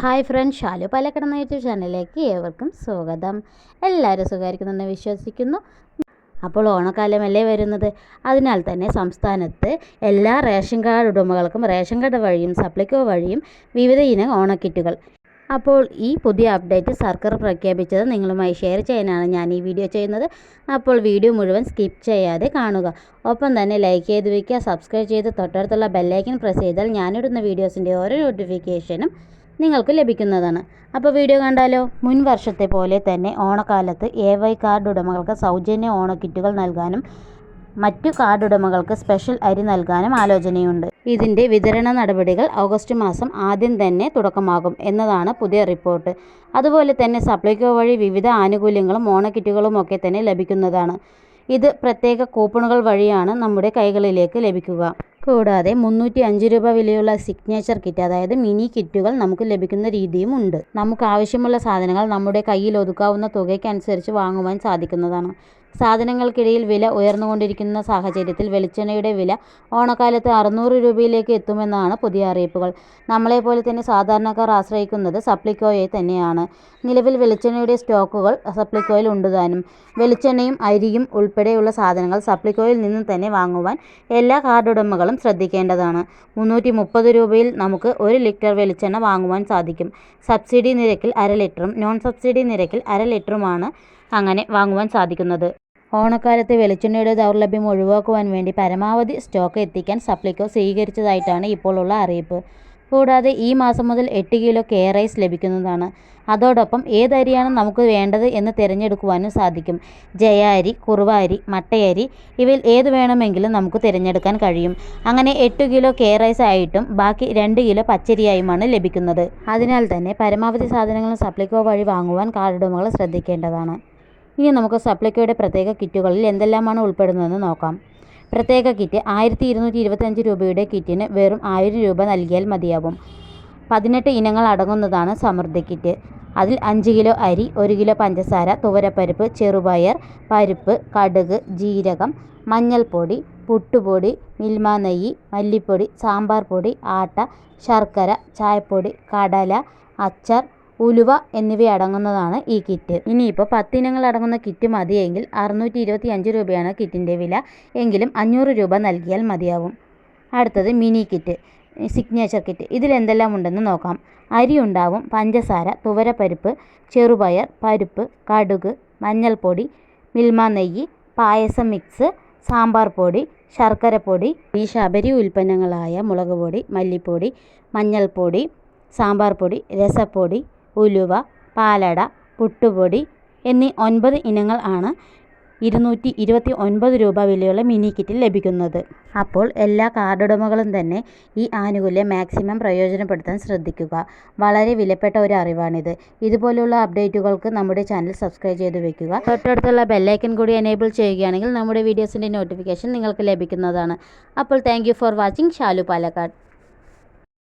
Hi friends Shalu പാലക്കടന്ന YouTube ചാനലിലേക്ക് ഏവർക്കും സ്വാഗതം. എല്ലാവരും സുഖമായിരിക്കുന്നെന്ന് വിശ്വസിക്കുന്നു. അപ്പോൾ ഓണക്കാലമല്ലേ വരുന്നത്. അതിനാൽ തന്നെ സംസ്ഥാനത്ത് എല്ലാ റേഷൻ കാർഡ് ഉടമകൾക്കും റേഷൻ കാർഡ് വഴിയും സപ്ലിക്കോ വഴിയും വിവിധ ഇനം ഓണക്കിറ്റുകൾ. അപ്പോൾ ഈ പുതിയ അപ്ഡേറ്റ് സർക്കാർ പ്രഖ്യാപിച്ചത് നിങ്ങളുമായി ഷെയർ ചെയ്യാനാണ് ഞാൻ ഈ വീഡിയോ ചെയ്യുന്നത്. അപ്പോൾ വീഡിയോ മുഴുവൻ സ്കിപ്പ് ചെയ്യാതെ കാണുക. ഒപ്പം തന്നെ ലൈക്ക് ചെയ്ത് വയ്ക്കുക. സബ്സ്ക്രൈബ് ചെയ്ത് തൊട്ടടുത്തുള്ള ബെല്ലൈക്കൻ പ്രസ് ചെയ്താൽ ഞാനിടുന്ന വീഡിയോസിന്റെ ഓരോ നോട്ടിഫിക്കേഷനും നിങ്ങൾക്ക് ലഭിക്കുന്നതാണ്. അപ്പോൾ വീഡിയോ കണ്ടാലോ? മുൻ വർഷത്തെ പോലെ തന്നെ ഓണക്കാലത്ത് എ വൈ കാർഡ് ഉടമകൾക്ക് സൗജന്യ ഓണക്കിറ്റുകൾ നൽകാനും മറ്റു കാർഡ് ഉടമകൾക്ക് സ്പെഷ്യൽ അരി നൽകാനും ആലോചനയുണ്ട്. ഇതിന്റെ വിതരണ നടപടികൾ ഓഗസ്റ്റ് മാസം ആദ്യം തന്നെ തുടക്കമാകും എന്നതാണ് പുതിയ റിപ്പോർട്ട് അതുപോലെ തന്നെ സപ്ലൈകോ വഴി വിവിധ ആനുകൂല്യങ്ങളും ഓണക്കിറ്റുകളും ഒക്കെ തന്നെ ലഭിക്കുന്നതാണ്. ഇത് പ്രത്യേക കൂപ്പണുകൾ വഴിയാണ് നമ്മുടെ കൈകളിലേക്ക് ലഭിക്കുക. കൂടാതെ മുന്നൂറ്റി അഞ്ച് രൂപ വിലയുള്ള സിഗ്നേച്ചർ കിറ്റ് അതായത് മിനി കിറ്റുകൾ നമുക്ക് ലഭിക്കുന്ന രീതിയും ഉണ്ട്. നമുക്ക് ആവശ്യമുള്ള സാധനങ്ങൾ നമ്മുടെ കയ്യിൽ ഒതുക്കാവുന്ന തുകയ്ക്കനുസരിച്ച് വാങ്ങുവാൻ സാധിക്കുന്നതാണ്. സാധനങ്ങൾക്കിടയിൽ വില ഉയർന്നുകൊണ്ടിരിക്കുന്ന സാഹചര്യത്തിൽ വെളിച്ചെണ്ണയുടെ വില ഓണക്കാലത്ത് അറുന്നൂറ് രൂപയിലേക്ക് എത്തുമെന്നാണ് പുതിയ അറിയിപ്പുകൾ. നമ്മളെപ്പോലെ തന്നെ സാധാരണക്കാർ ആശ്രയിക്കുന്നത് സപ്ലിക്കോയെ തന്നെയാണ്. നിലവിൽ വെളിച്ചെണ്ണയുടെ സ്റ്റോക്കുകൾ സപ്ലിക്കോയിൽ ഉണ്ടുതാനും. വെളിച്ചെണ്ണയും അരിയും ഉൾപ്പെടെയുള്ള സാധനങ്ങൾ സപ്ലിക്കോയിൽ നിന്ന് തന്നെ വാങ്ങുവാൻ എല്ലാ കാർഡ് ഉടമകളും ശ്രദ്ധിക്കേണ്ടതാണ്. മുന്നൂറ്റി മുപ്പത് രൂപയിൽ നമുക്ക് ഒരു ലിറ്റർ വെളിച്ചെണ്ണ വാങ്ങുവാൻ സാധിക്കും. സബ്സിഡി നിരക്കിൽ അര ലിറ്ററും നോൺ സബ്സിഡി നിരക്കിൽ അര ലിറ്ററുമാണ് അങ്ങനെ വാങ്ങുവാൻ സാധിക്കുന്നത്. ഓണക്കാലത്തെ വെളിച്ചെണ്ണയുടെ ദൗർലഭ്യം ഒഴിവാക്കുവാൻ വേണ്ടി പരമാവധി സ്റ്റോക്ക് എത്തിക്കാൻ സപ്ലൈകോ സ്വീകരിച്ചതായിട്ടാണ് ഇപ്പോഴുള്ള അറിയിപ്പ്. കൂടാതെ ഈ മാസം മുതൽ എട്ട് കിലോ കെ റൈസ് ലഭിക്കുന്നതാണ്. അതോടൊപ്പം ഏതരിയാണ് നമുക്ക് വേണ്ടത് എന്ന് തിരഞ്ഞെടുക്കുവാനും സാധിക്കും. ജയ അരി മട്ടയരി ഇവയിൽ ഏത് വേണമെങ്കിലും നമുക്ക് തിരഞ്ഞെടുക്കാൻ കഴിയും. അങ്ങനെ എട്ട് കിലോ കെ റൈസ് ആയിട്ടും ബാക്കി രണ്ട് കിലോ പച്ചരിയായുമാണ് ലഭിക്കുന്നത്. അതിനാൽ തന്നെ പരമാവധി സാധനങ്ങൾ സപ്ലൈകോ വഴി വാങ്ങുവാൻ കാർഡുടമകൾ ശ്രദ്ധിക്കേണ്ടതാണ്. ഇനി നമുക്ക് സപ്ലൈകോയുടെ പ്രത്യേക കിറ്റുകളിൽ എന്തെല്ലാമാണ് ഉൾപ്പെടുന്നതെന്ന് നോക്കാം. പ്രത്യേക കിറ്റ് ആയിരത്തി ഇരുന്നൂറ്റി ഇരുപത്തഞ്ച് രൂപയുടെ കിറ്റിന് വെറും ആയിരം രൂപ നൽകിയാൽ മതിയാകും പതിനെട്ട് ഇനങ്ങൾ അടങ്ങുന്നതാണ് സമൃദ്ധി കിറ്റ്. അതിൽ അഞ്ച് കിലോ അരി ഒരു കിലോ പഞ്ചസാര തുവരപ്പരിപ്പ് ചെറുപയർ പരിപ്പ് കടുക് ജീരകം മഞ്ഞൾപ്പൊടി പുട്ടുപൊടി മിൽമ നെയ്യ് മല്ലിപ്പൊടി സാമ്പാർ പൊടി ആട്ട ശർക്കര ചായപ്പൊടി കടല അച്ചാർ ഉലുവ എന്നിവയടങ്ങുന്നതാണ് ഈ കിറ്റ്. ഇനിയിപ്പോൾ പത്തിനങ്ങൾ അടങ്ങുന്ന കിറ്റ് മതിയെങ്കിൽ അറുന്നൂറ്റി ഇരുപത്തി അഞ്ച് രൂപയാണ് കിറ്റിന്റെ വില. എങ്കിലും അഞ്ഞൂറ് രൂപ നൽകിയാൽ മതിയാവും. അടുത്തത് മിനി കിറ്റ് സിഗ്നേച്ചർ കിറ്റ്. ഇതിൽ എന്തെല്ലാം ഉണ്ടെന്ന് നോക്കാം. അരി ഉണ്ടാവും പഞ്ചസാര തുവരപ്പരിപ്പ് ചെറുപയർ പരിപ്പ് കടുക് മഞ്ഞൾപ്പൊടി മിൽമ നെയ്യ് പായസം മിക്സ് സാമ്പാർ പൊടി ശർക്കരപ്പൊടി ഈ ശബരി ഉൽപ്പന്നങ്ങളായ മുളക് പൊടി മല്ലിപ്പൊടി മഞ്ഞൾപ്പൊടി സാമ്പാർ പൊടി രസപ്പൊടി ഉലുവ പാലട പുട്ടുപൊടി എന്നീ ഒൻപത് ഇനങ്ങൾ ആണ് ഇരുന്നൂറ്റി ഇരുപത്തി ഒൻപത് രൂപ വിലയുള്ള മിനി കിറ്റിൽ ലഭിക്കുന്നത്. അപ്പോൾ എല്ലാ കാർഡുടമകളും തന്നെ ഈ ആനുകൂല്യം മാക്സിമം പ്രയോജനപ്പെടുത്താൻ ശ്രദ്ധിക്കുക. വളരെ വിലപ്പെട്ട ഒരു അറിവാണിത്. ഇതുപോലുള്ള അപ്ഡേറ്റുകൾക്ക് നമ്മുടെ ചാനൽ സബ്സ്ക്രൈബ് ചെയ്ത് വെക്കുക. തൊട്ടടുത്തുള്ള ബെല്ലൈക്കൻ കൂടി എനേബിൾ ചെയ്യുകയാണെങ്കിൽ നമ്മുടെ വീഡിയോസിന്റെ നോട്ടിഫിക്കേഷൻ നിങ്ങൾക്ക് ലഭിക്കുന്നതാണ്. അപ്പോൾ thank for watching Shalu Palakkad.